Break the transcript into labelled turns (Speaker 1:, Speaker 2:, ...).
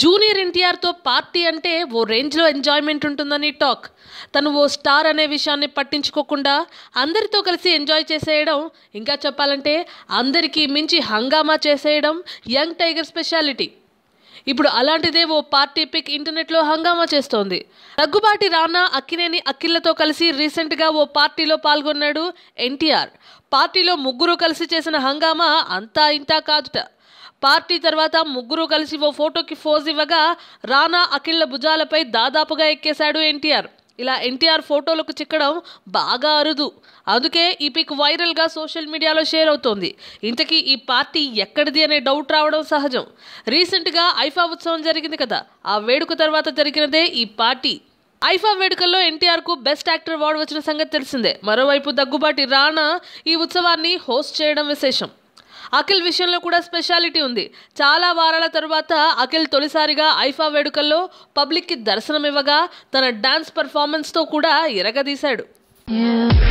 Speaker 1: Junior ఎన్టీఆర్తో party అంటే ఓ రేంజ్లో enjoyment ఉంటుందని టాక్. తను ఓ స్టార్ అనే విషయాన్ని పట్టించుకోకుండా అందరితో కలిసి ఎంజాయ్ చేసేయడం ఇంకా చెప్పాలంటే అందరికీ మించి హంగామా చేసేయడం యంగ్ టైగర్ స్పెషాలిటీ. ఇప్పుడు అలాంటిదే ఓ పార్టీ పిక్ ఇంటర్నెట్లో హంగామా చేస్తోంది. దగ్గుబాటి రానా అక్కినేని అఖిల్లతో కలిసి రీసెంట్గా ఓ పార్టీలో పాల్గొన్నాడు ఎన్టీఆర్. పార్టీలో ముగ్గురు కలిసి చేసిన హంగామా అంతా ఇంతా కాదుట. పార్టీ తర్వాత ముగ్గురు కలిసి ఓ ఫోటోకి ఫోజ్ ఇవ్వగా రానా అఖిల్ల భుజాలపై దాదాపుగా ఎక్కేశాడు ఎన్టీఆర్. ఇలా ఎన్టీఆర్ ఫోటోలకు చిక్కడం బాగా అరుదు. అందుకే ఈ పిక్ వైరల్గా సోషల్ మీడియాలో షేర్ అవుతోంది. ఇంతకీ ఈ పార్టీ ఎక్కడిది అనే డౌట్ రావడం సహజం. రీసెంట్గా ఐఫా ఉత్సవం జరిగింది కదా ఆ వేడుక తర్వాత జరిగినదే ఈ పార్టీ. ఐఫా వేడుకల్లో ఎన్టీఆర్కు బెస్ట్ యాక్టర్ అవార్డు వచ్చిన సంగతి తెలిసిందే. మరోవైపు దగ్గుబాటి రానా ఈ ఉత్సవాన్ని హోస్ట్ చేయడం విశేషం. అఖిల్ విషయంలో కూడా స్పెషాలిటీ ఉంది చాలా వారాల తరువాత అఖిల్ తొలిసారిగా ఐఫా వేడుకల్లో పబ్లిక్కి దర్శనమివ్వగా తన డాన్స్ పర్ఫార్మెన్స్తో కూడా ఇరగదీశాడు
Speaker 2: Yeah.